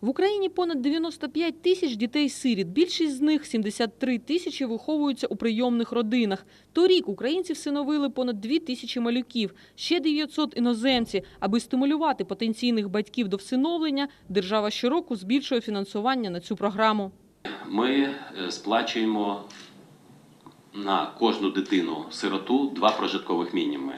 В Україні понад 95 тисяч дітей-сиріт. Більшість з них 73 тисячі виховуються у прийомних родинах. Торік українці всиновили понад 2 тисячі малюків, ще 900 іноземці. Аби стимулювати потенційних батьків до всиновлення, держава щороку збільшує фінансування на цю програму. Ми е, сплачуємо на кожну дитину сироту два прожиткових мінімуми.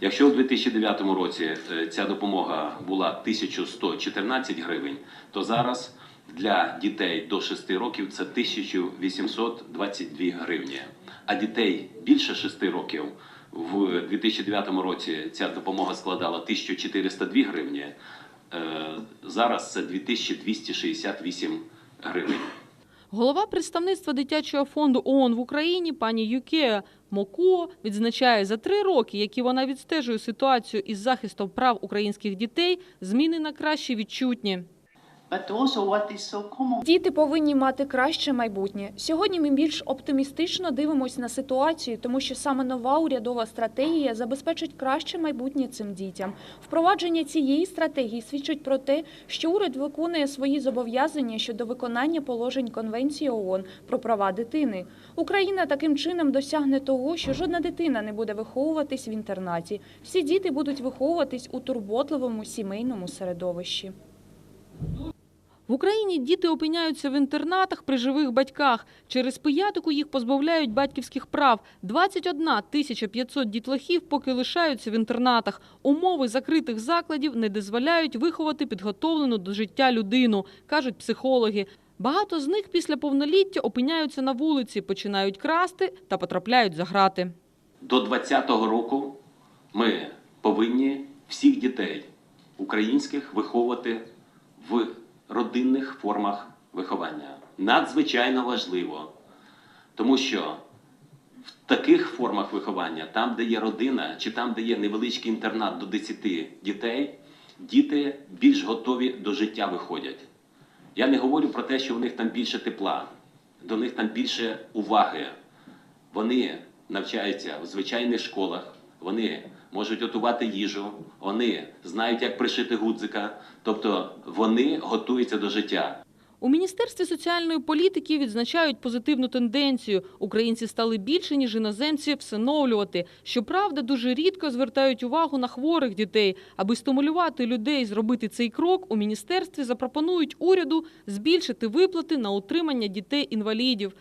Якщо у 2009 році е, ця допомога була 1114 гривень, то зараз для дітей до 6 років це 1822 гривні. А дітей більше 6 років в 2009 році ця допомога складала 1402 гривні. Е, Зараз це 2268 гривень. Голова представництва дитячого фонду ООН в Україні пані Юке Мокуо відзначає, за три роки, які вона відстежує ситуацію із захистом прав українських дітей, зміни на краще відчутні. Діти повинні мати краще майбутнє. Сьогодні ми більш оптимістично дивимося на ситуацію, тому що саме нова урядова стратегія забезпечить краще майбутнє цим дітям. Впровадження цієї стратегії свідчить про те, що уряд виконує свої зобов'язання щодо виконання положень Конвенції ООН про права дитини. Україна таким чином досягне того, що жодна дитина не буде виховуватись в інтернаті. Всі діти будуть виховуватись у турботливому сімейному середовищі. В Україні діти опиняються в інтернатах при живих батьках. Через пиятику їх позбавляють батьківських прав. 21 тисяча 500 дітлахів поки лишаються в інтернатах. Умови закритих закладів не дозволяють виховати підготовлену до життя людину, кажуть психологи. Багато з них після повноліття опиняються на вулиці, починають красти та потрапляють за грати. До 2020 року ми повинні всіх дітей українських виховувати в родинних формах виховання. Надзвичайно важливо, тому що в таких формах виховання, там, де є родина, чи там, де є невеличкий інтернат до 10 дітей, діти більш готові до життя виходять. Я не говорю про те, що в них там більше тепла, до них там більше уваги. Вони навчаються в звичайних школах, вони можуть готувати їжу, вони знають, як пришити гудзика, тобто вони готуються до життя. У Міністерстві соціальної політики відзначають позитивну тенденцію. Українці стали більше, ніж іноземці, всиновлювати. Щоправда, дуже рідко звертають увагу на хворих дітей. Аби стимулювати людей зробити цей крок, у міністерстві запропонують уряду збільшити виплати на утримання дітей-інвалідів.